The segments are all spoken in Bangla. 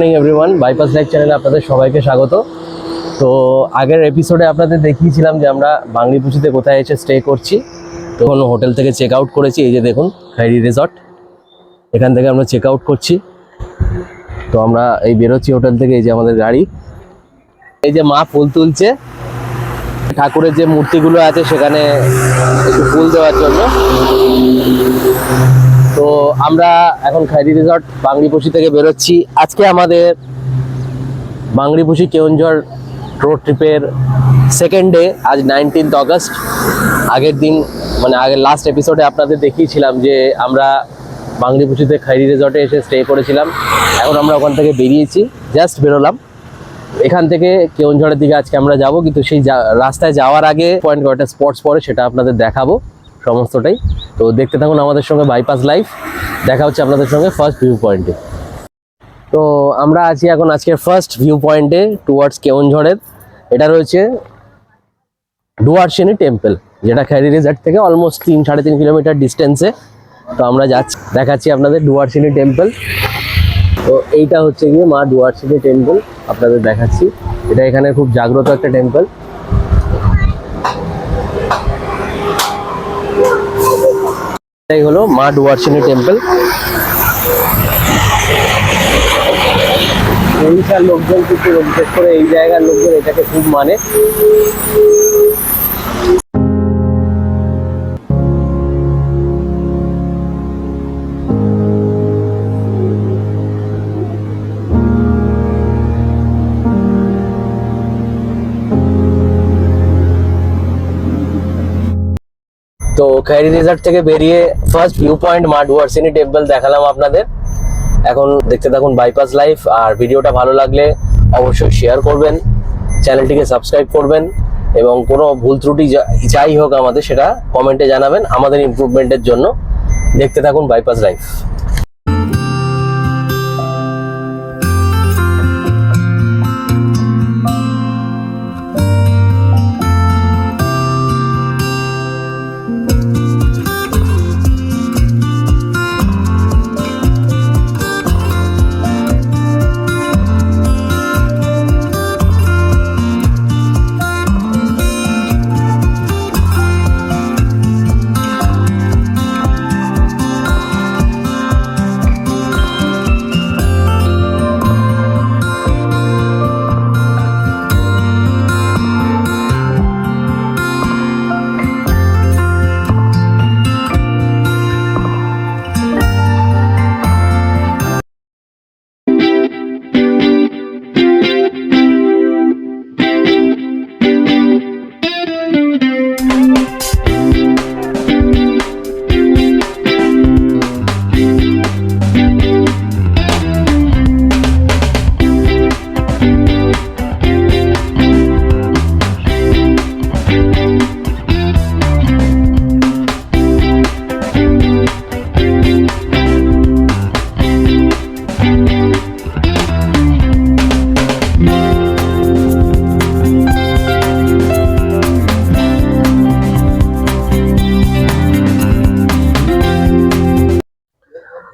মর্নিং এভরিওয়ান বাইপাস লাইভ চ্যানেলে আপনাদের সবাইকে স্বাগত। তো আগের এপিসোডে আপনাদের দেখিয়েছিলাম যে আমরা বাংলিপুচিতে কোথায় এসে স্টে করছি। তো কোনো হোটেল থেকে চেক আউট করেছি। এই যে দেখুন খাইরি রিসর্ট এখান থেকে আমরা চেক আউট করছি। তো আমরা এই বেরোচ্ছি হোটেল থেকে, এই যে আমাদের গাড়ি। এই যে মা ফুল তুলছে। ঠাকুরের যে মূর্তিগুলো আছে, সেখানে একটু ফুল দেওয়ার জন্য। আমরা এখন খাইরি রিসর্ট বাংলিপুষি থেকে বেরোচ্ছি। আজকে আমাদের বাংলিপুষি কেউনঝড় রোড ট্রিপের সেকেন্ড ডে আজ নাইনটিন্থ অগস্ট আগের দিন মানে আগের লাস্ট এপিসোডে আপনাদের দেখিয়েছিলাম যে আমরা বাংলিপুষিতে খাইরি রিসর্টে এসে স্টে করেছিলাম। এখন আমরা ওখান থেকে বেরিয়েছি জাস্ট বেরোলাম। এখান থেকে কেউনঝড়ের দিকে আজকে আমরা যাব, কিন্তু সেই রাস্তায় যাওয়ার আগে পয়েন্ট কয়টা স্পটস পরে সেটা আপনাদের দেখাবো। সমস্তটাই। তো দেখতে থাকুন আমাদের সঙ্গে বাইপাস লাইফ দেখা হচ্ছে আপনাদের সঙ্গে ফার্স্ট ভিউ পয়েন্টে তো আমরা আছি এখন আজকের ফার্স্ট ভিউ পয়েন্টে টুয়ার্ডস কেউনঝড়ের এটা রয়েছে ডুয়ারশিনী টেম্পল যেটা খ্যারি রিজার্ট থেকে অলমোস্ট তিন, সাড়ে তিন কিলোমিটার ডিস্টেন্সে তো আমরা যাচ্ছি, দেখাচ্ছি আপনাদের ডুয়ারশিনী টেম্পল তো এইটা হচ্ছে গিয়ে মা ডুয়ারশিনী টেম্পল আপনাদের দেখাচ্ছি। এটা এখানে খুব জাগ্রত একটা টেম্পল এটাই হলো মা ডুয়ার্সিনী টেম্পল। ওড়িশার লোকজন কিন্তু বিশেষ করে এই জায়গার লোকজন এটাকে খুব মানে। তো খেরি রিসর্ট থেকে বেরিয়ে ফার্স্ট ভিউ পয়েন্ট মা ওয়ার্সিনি টেম্পল দেখালাম আপনাদের। এখন দেখতে থাকুন বাইপাস লাইফ আর ভিডিওটা ভালো লাগলে অবশ্যই শেয়ার করবেন চ্যানেলটিকে সাবস্ক্রাইব করবেন এবং কোনো ভুল ত্রুটি যাই হোক আমাদের সেটা কমেন্টে জানাবেন। আমাদের ইমপ্রুভমেন্টের জন্য দেখতে থাকুন বাইপাস লাইফ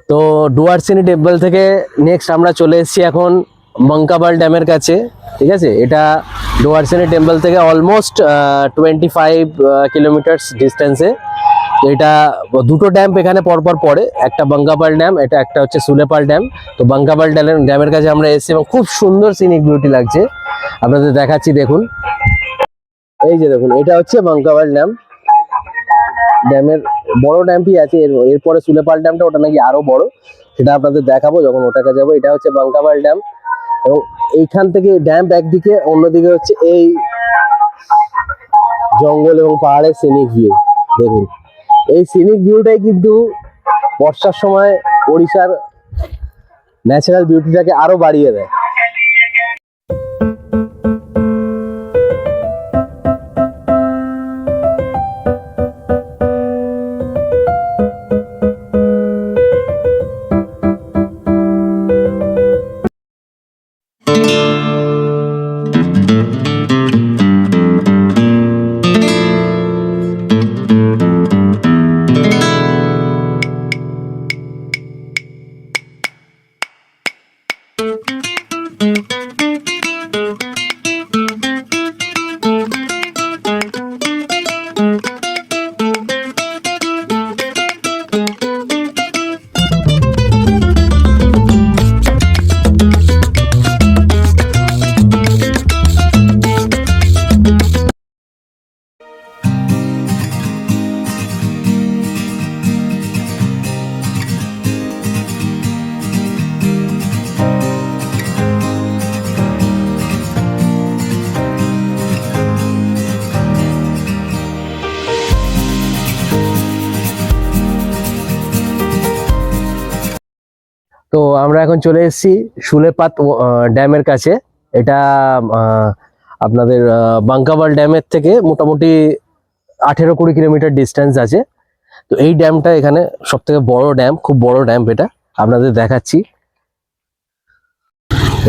তো ডুয়ারসিনি টেম্পল থেকে নেক্সট আমরা চলে এসেছি এখন মঙ্কাবাল ড্যামের কাছে, ঠিক আছে? এটা ডুয়ারসিনি টেম্পল থেকে অলমোস্ট টোয়েন্টি ফাইভ কিলোমিটার্স ডিস্টেন্সে এটা দুটো ড্যাম এখানে পরপর পড়ে, একটা বঙ্গাপাল ড্যাম এটা একটা হচ্ছে সুলেপাল ড্যাম তো বঙ্গাপাল ড্যামের ড্যামের কাছে আমরা এসেছি এবং খুব সুন্দর সিনিক বিউটি লাগছে। আপনাদের দেখাচ্ছি, দেখুন। এই যে দেখুন, এটা হচ্ছে বঙ্কাপাল ড্যাম ড্যামের বড় ড্যামটি আছে, এর, এরপরে সুলেপাল ড্যামটা, ওটা নাকি আরও বড়, সেটা আপনাদের দেখাবো যখন ওটাকে যাব। এটা হচ্ছে বাঙ্কাবাল ড্যাম এবং এইখান থেকে ড্যাম একদিকে, অন্যদিকে হচ্ছে এই জঙ্গল এবং পাহাড়ের সিনিক ভিউ দেখুন। এই সিনিক ভিউটাই কিন্তু বর্ষার সময় ওড়িশার ন্যাচারাল বিউটিটাকে আরও বাড়িয়ে দেয়। আমরা এখন চলে এসেছি সুলেপাত ড্যামের কাছে। এটা আপনাদের বাঙ্কাবাল ড্যামের থেকে মোটামুটি আঠেরো কুড়ি কিলোমিটার ডিস্টেন্স আছে। তো এই ড্যামটা এখানে সব থেকে বড় ড্যাম, খুব বড় ড্যাম এটা। আপনাদের দেখাচ্ছি।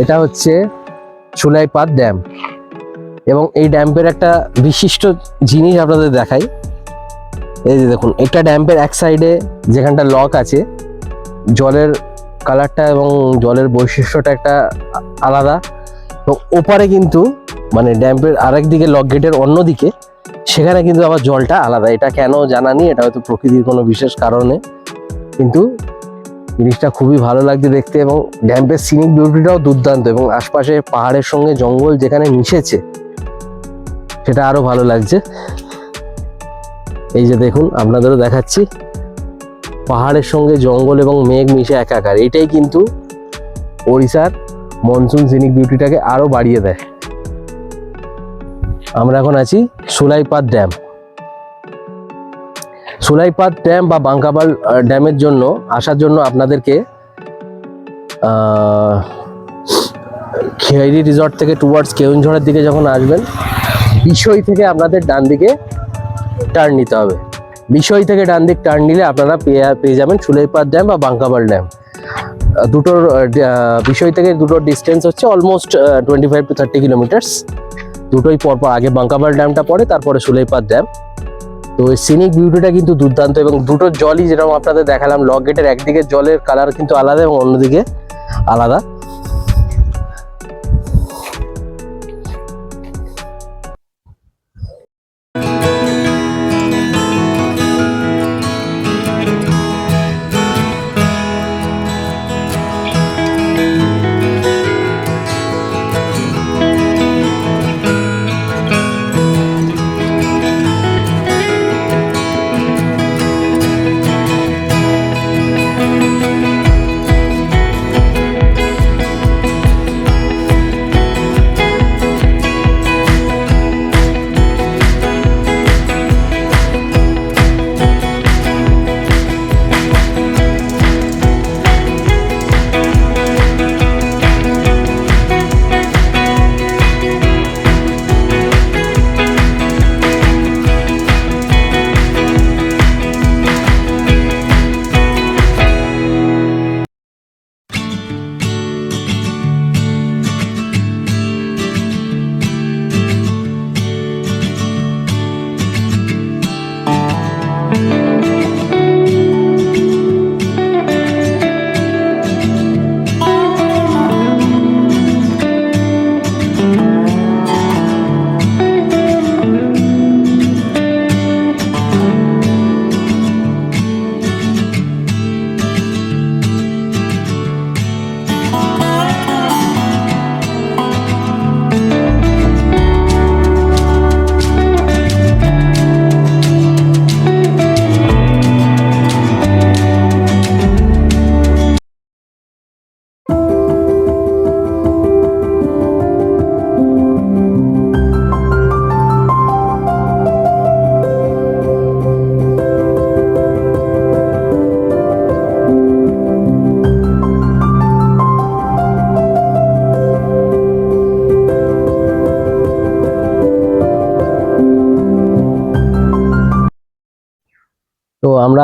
এটা হচ্ছে সুলাইপাত ড্যাম। এবং এই ড্যাম্পের একটা বিশিষ্ট জিনিস আপনাদের দেখাই। এই যে দেখুন, এটা ড্যাম্পের এক সাইডে যেখানটা লক আছে, জলের কালারটা এবং জলের বৈশিষ্ট্যটা একটা আলাদা। এবং ওপারে কিন্তু মানে ড্যাম্পের আরেক দিকে লক গেটের অন্যদিকে, সেখানে কিন্তু আবার জলটা আলাদা। এটা কেন জানা নেই, এটা হয়তো প্রকৃতির কোনো বিশেষ কারণে। কিন্তু জিনিসটা খুবই ভালো লাগছে দেখতে এবং ড্যাম্পের সিনিক বিউটিটাও দুর্দান্ত এবং আশপাশে পাহাড়ের সঙ্গে জঙ্গল যেখানে মিশেছে, সেটা আরও ভালো লাগছে। এই যে দেখুন, আপনাদেরও দেখাচ্ছি। পাহাড়ের সঙ্গে জঙ্গল এবং মেঘ মিশে একাকার। এটাই কিন্তু ওড়িশার মনসুন সিনিক বিউটিটাকে আরও বাড়িয়ে দেয়। আমরা এখন আছি সুলাইপাত ড্যাম। সুলাইপাত ড্যাম বা বাঙ্কাবাল ড্যামের জন্য, আসার জন্য আপনাদেরকে খেয়ারি রিসর্ট থেকে টুয়ার্ডস কেউনঝড়ের দিকে যখন আসবেন, বিষয় থেকে আপনাদের ডান দিকে টার্ন নিতে হবে। বিষয় থেকে ডান দিক টার্ন নিলে আপনারা পেয়ে পেয়ে যাবেন সুলাইপাত ড্যাম বা বাঙ্কাবাল ড্যাম দুটোর বিষয় থেকে দুটোর ডিস্টেন্স হচ্ছে almost twenty five to thirty kilometres দুটোই পরপর আগে বাঙ্কাবাল ড্যামটা পড়ে, তারপরে সুলাইপাত ড্যাম তো এই সিনিক বিউটিটা কিন্তু দুর্দান্ত এবং দুটো জলই যেরকম আপনাদের দেখালাম লক গেটের একদিকে জলের কালার কিন্তু আলাদা এবং অন্যদিকে আলাদা।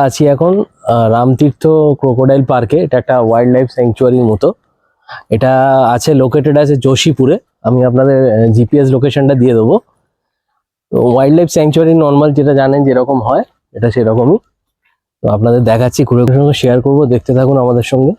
আছি এখন রামতীর্থ ক্রোকোডাইল পার্কে। এটা একটা ওয়াইল্ড লাইফ স্যাংচুয়ারির মতো। এটা আছে লোকেটেড আছে যোশীপুরে। আমি আপনাদের জিপিএস লোকেশনটা দিয়ে দেবো। তো ওয়াইল্ড লাইফ স্যাংচুয়ারি নর্মাল যেটা জানেন যেরকম হয়, এটা সেরকমই। তো আপনাদের দেখাচ্ছি ঘুরে সঙ্গে শেয়ার করব। দেখতে থাকুন আমাদের সঙ্গে।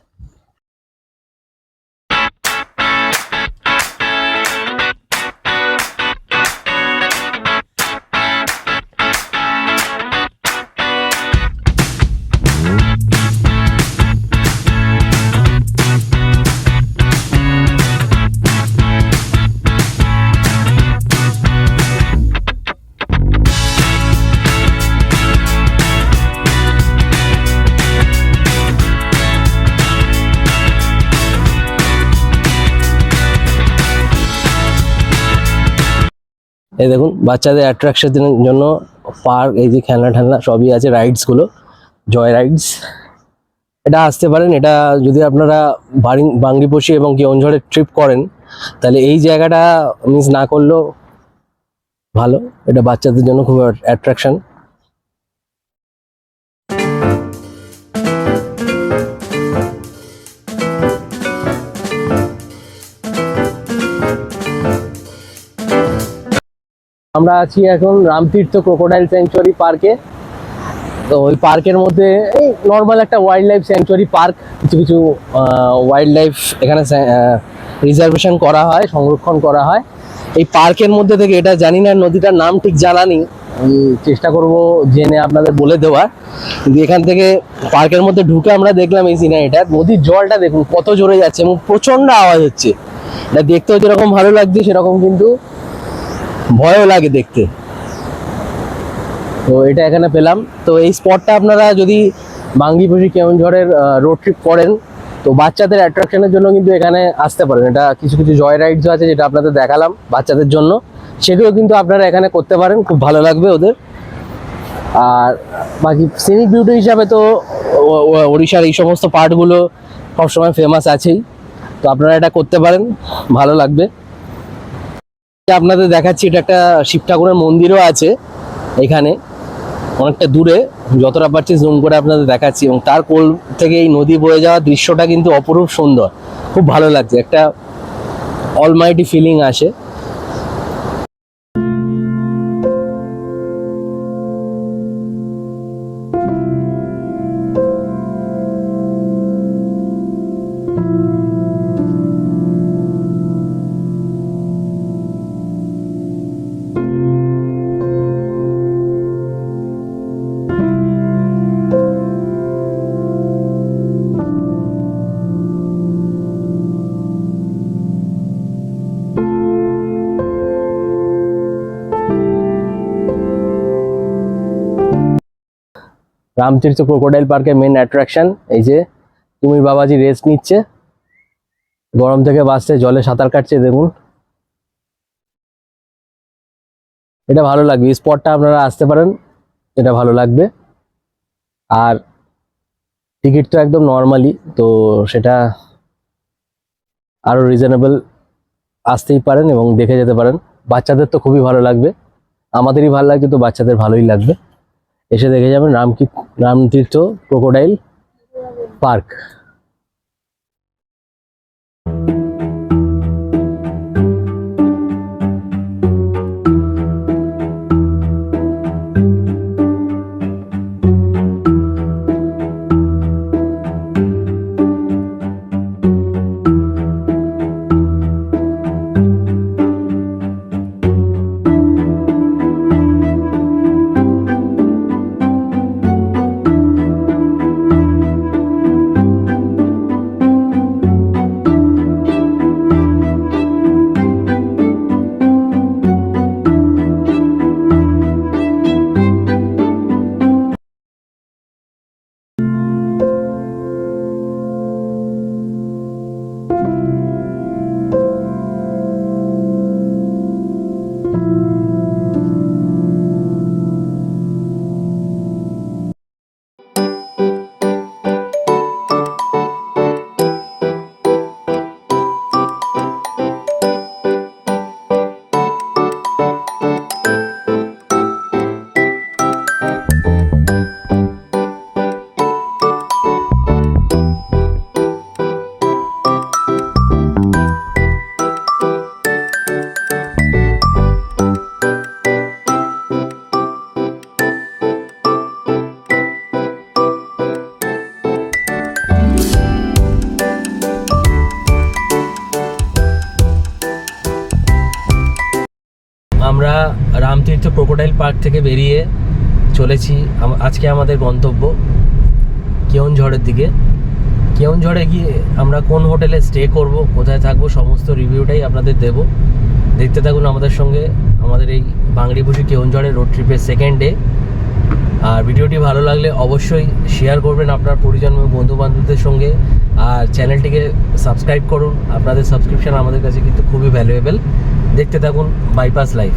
এই দেখুন, বাচ্চাদের অ্যাট্রাকশনের জন্য পার্ক এই যে খেলনা ঠেলনা সবই আছে রাইডসগুলো জয় রাইডস এটা আসতে পারেন, এটা যদি আপনারা বাড়ি বাংরিপোষি এবং কেওনঝড়ের ট্রিপ করেন, তাহলে এই জায়গাটা মিস না করলেও ভালো। এটা বাচ্চাদের জন্য খুব অ্যাট্রাকশন আমরা আছি এখন রামতীর্থ ক্রোকোডাইল স্যাংচুয়ারি পার্কে তো ওই পার্কের মধ্যে এই নর্মাল একটা ওয়াইল্ড লাইফ স্যাংচুয়ারি পার্ক কিছু কিছু ওয়াইল্ড লাইফ এখানে রিজার্ভেশন করা হয়, সংরক্ষণ করা হয়। এই পার্কের মধ্যে থেকে এটা জানি না নদীটার নাম ঠিক জানা নেই। আমি চেষ্টা করব জেনে আপনাদের বলে দেওয়ার। কিন্তু এখান থেকে পার্কের মধ্যে ঢুকে আমরা দেখলাম এই সিনারিটা নদীর জলটা দেখুন কত জোরে যাচ্ছে এবং প্রচণ্ড আওয়াজ হচ্ছে। এটা দেখতেও যেরকম ভালো লাগছে, সেরকম কিন্তু ভয়ও লাগে দেখতে। তো এটা এখানে পেলাম। তো এই স্পটটা আপনারা যদি বাঙ্গিপুরি কেওনঝড়ের রোড ট্রিপ করেন, তো বাচ্চাদের অ্যাট্রাকশনের জন্য কিন্তু এখানে আসতে পারেন। এটা কিছু কিছু জয় রাইডসও আছে যেটা আপনাদের দেখালাম বাচ্চাদের জন্য। সেগুলো কিন্তু আপনারা এখানে করতে পারেন, খুব ভালো লাগবে ওদের। আর বাকি সিনিক বিউটি হিসাবে তো ওড়িশার এই সমস্ত পার্টগুলো সবসময় ফেমাস আছেই। তো আপনারা এটা করতে পারেন, ভালো লাগবে। আপনাদের দেখাচ্ছি, এটা একটা শিব ঠাকুরের মন্দিরও আছে এখানে, অনেকটা দূরে, যতটা পারছি জুম করে আপনাদের দেখাচ্ছি এবং তার কোল থেকে এই নদী বয়ে যাওয়ার দৃশ্যটা কিন্তু অপরূপ সুন্দর, খুব ভালো লাগছে, একটা অলমাইটি ফিলিং আসে। রামতীর্থ ক্রোকোডাইল পার্কের মেন অ্যাট্রাকশন এই যে কুমির বাবাজি রেস্ট নিচ্ছে। গরম থেকে বাঁচতে জলে সাঁতার কাটছে, দেখুন। এটা ভালো লাগবে স্পটটা আপনারা আসতে পারেন, এটা ভালো লাগবে। আর টিকিট তো একদম নর্মালি তো সেটা আরও রিজনেবল আসতেই পারেন এবং দেখে যেতে পারেন। বাচ্চাদের তো খুবই ভালো লাগবে। আমাদেরই ভালো লাগবে, তো বাচ্চাদের ভালোই লাগবে। এসে দেখে যাবেন রামকি রামতীর্থ ক্রোকোডাইল পার্ক। থেকে বেরিয়ে চলেছি আজকে আমাদের গন্তব্য কেওনঝড়ের দিকে। কেওনঝড়ে গিয়ে আমরা কোন হোটেলে স্টে করব, কোথায় থাকব, সমস্ত রিভিউটাই আপনাদের দেব। দেখতে থাকুন আমাদের সঙ্গে আমাদের এই বাংলাদেশি কেওনঝড়ের রোড ট্রিপের সেকেন্ড ডে আর ভিডিওটি ভালো লাগলে অবশ্যই শেয়ার করবেন আপনার পরিজন এবং বন্ধু বান্ধবদের সঙ্গে। আর চ্যানেলটিকে সাবস্ক্রাইব করুন। আপনাদের সাবস্ক্রিপশন আমাদের কাছে কিন্তু খুবই ভ্যালুয়েবল দেখতে থাকুন বাইপাস লাইফ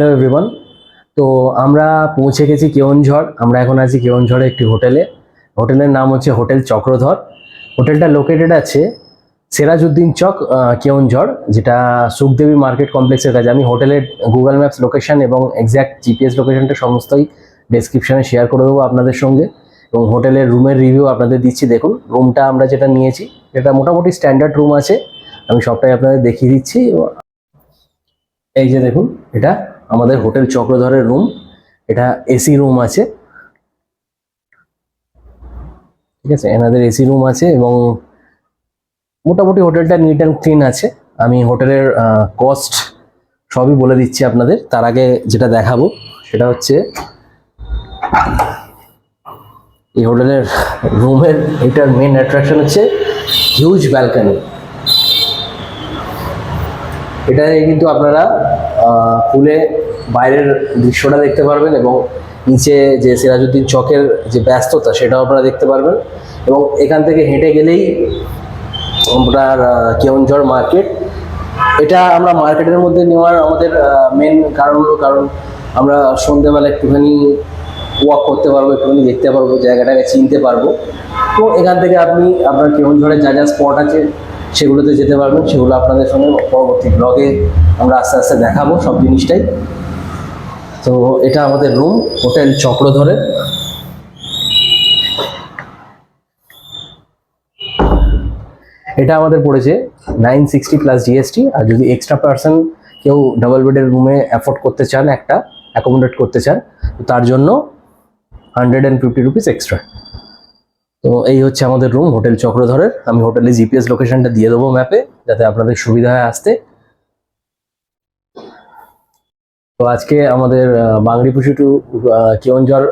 হ্যালো এভরিওয়ান তো আমরা পৌঁছে গেছি কেওনঝড়। আমরা এখন আছি কেওনঝড়ে একটি হোটেলে। হোটেলের নাম হচ্ছে হোটেল চক্রধর। হোটেলটা লোকেটেড আছে সিরাজউদ্দিন চক কেওনঝড়, যেটা সুখদেবী মার্কেট কমপ্লেক্সের কাছে। আমি হোটেলের গুগল ম্যাপস লোকেশন এবং এক্স্যাক্ট জিপিএস লোকেশনটা সমস্তই ডেসক্রিপশনে শেয়ার করে দেবো আপনাদের সঙ্গে। এবং হোটেলের রুমের রিভিউ আপনাদের দিচ্ছি। দেখুন রুমটা আমরা যেটা নিয়েছি, এটা মোটামুটি স্ট্যান্ডার্ড রুম আছে। আমি সবটাই আপনাদের দেখিয়ে দিচ্ছি। এই যে দেখুন, এটা আমাদের হোটেল চক্রধরের রুম এটা এসি রুম আছে। ঠিক আছে? এনাদের এসি রুম আছে এবং মোটামুটি হোটেলটা নিট অ্যান্ড ক্লিন আছে। আমি হোটেলের কস্ট সবই বলে দিচ্ছি আপনাদের। তার আগে যেটা দেখাবো, সেটা হচ্ছে এই হোটেলের রুমের, এটার মেন অ্যাট্রাকশন হচ্ছে হিউজ ব্যালকানি এটাতে কিন্তু আপনারা খুলে বাইরের দৃশ্যটা দেখতে পারবেন এবং নিচে যে সিরাজউদ্দিন চকের যে ব্যস্ততা সেটাও আপনারা দেখতে পারবেন এবং এখান থেকে হেঁটে গেলেই আপনার আহ, কেওনঝড় মার্কেট। এটা আমরা মার্কেটের মধ্যে নেওয়ার আমাদের মেন কারণ হলো কারণ আমরা সন্ধ্যেবেলা একটুখানি ওয়াক করতে পারব একটুখানি দেখতে পারব জায়গাটাকে চিনতে পারব। তো এখান থেকে আপনি আপনার কেওনঝড়ের যা যা স্পট আছে সেগুলোতে যেতে পারবেন, সেগুলো আপনাদের সঙ্গে পরবর্তী ব্লগে আমরা আস্তে আস্তে দেখাবো সব জিনিসটাই। তো এটা আমাদের রুম হোটেল চক্রধরের এটা আমাদের পড়েছে নাইন সিক্সটি প্লাস জিএসটি আর যদি এক্সট্রা পার্সন কেউ ডাবল বেডের রুমে অ্যাফোর্ড করতে চান একটা অ্যাকোমোডেট করতে চান তার জন্য hundred and fifty rupees extra তো এই হচ্ছে আমাদের রুম হোটেল চক্রধরের। আমি হোটেলে জিপিএস লোকেশনটা দিয়ে দেবো ম্যাপে যাতে আপনাদের সুবিধা হয় আসতে। তো আজকে আমাদের বাংরিপুষি টু কেওনঝড়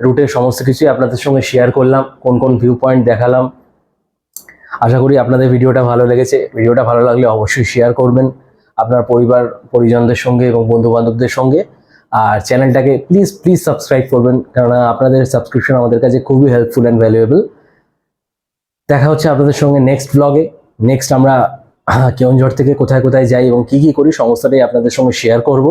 রুটের সমস্ত কিছুই আপনাদের সঙ্গে শেয়ার করলাম, কোন কোন ভিউ পয়েন্ট দেখালাম। আশা করি আপনাদের ভিডিওটা ভালো লেগেছে। ভিডিওটা ভালো লাগলে অবশ্যই শেয়ার করবেন আপনার পরিবার, পরিজনদের সঙ্গে এবং বন্ধু বান্ধবদের সঙ্গে। আর চ্যানেলটাকে প্লিজ প্লিজ সাবস্ক্রাইব করবেন। কেননা আপনাদের সাবস্ক্রিপশন আমাদের কাছে খুবই হেল্পফুল অ্যান্ড ভ্যালুয়েবল দেখা হচ্ছে আপনাদের সঙ্গে নেক্সট ব্লগে নেক্সট আমরা কেওনঝড় থেকে কোথায় কোথায় যাই এবং কি কি করি, সমস্তটাই আপনাদের সঙ্গে শেয়ার করব।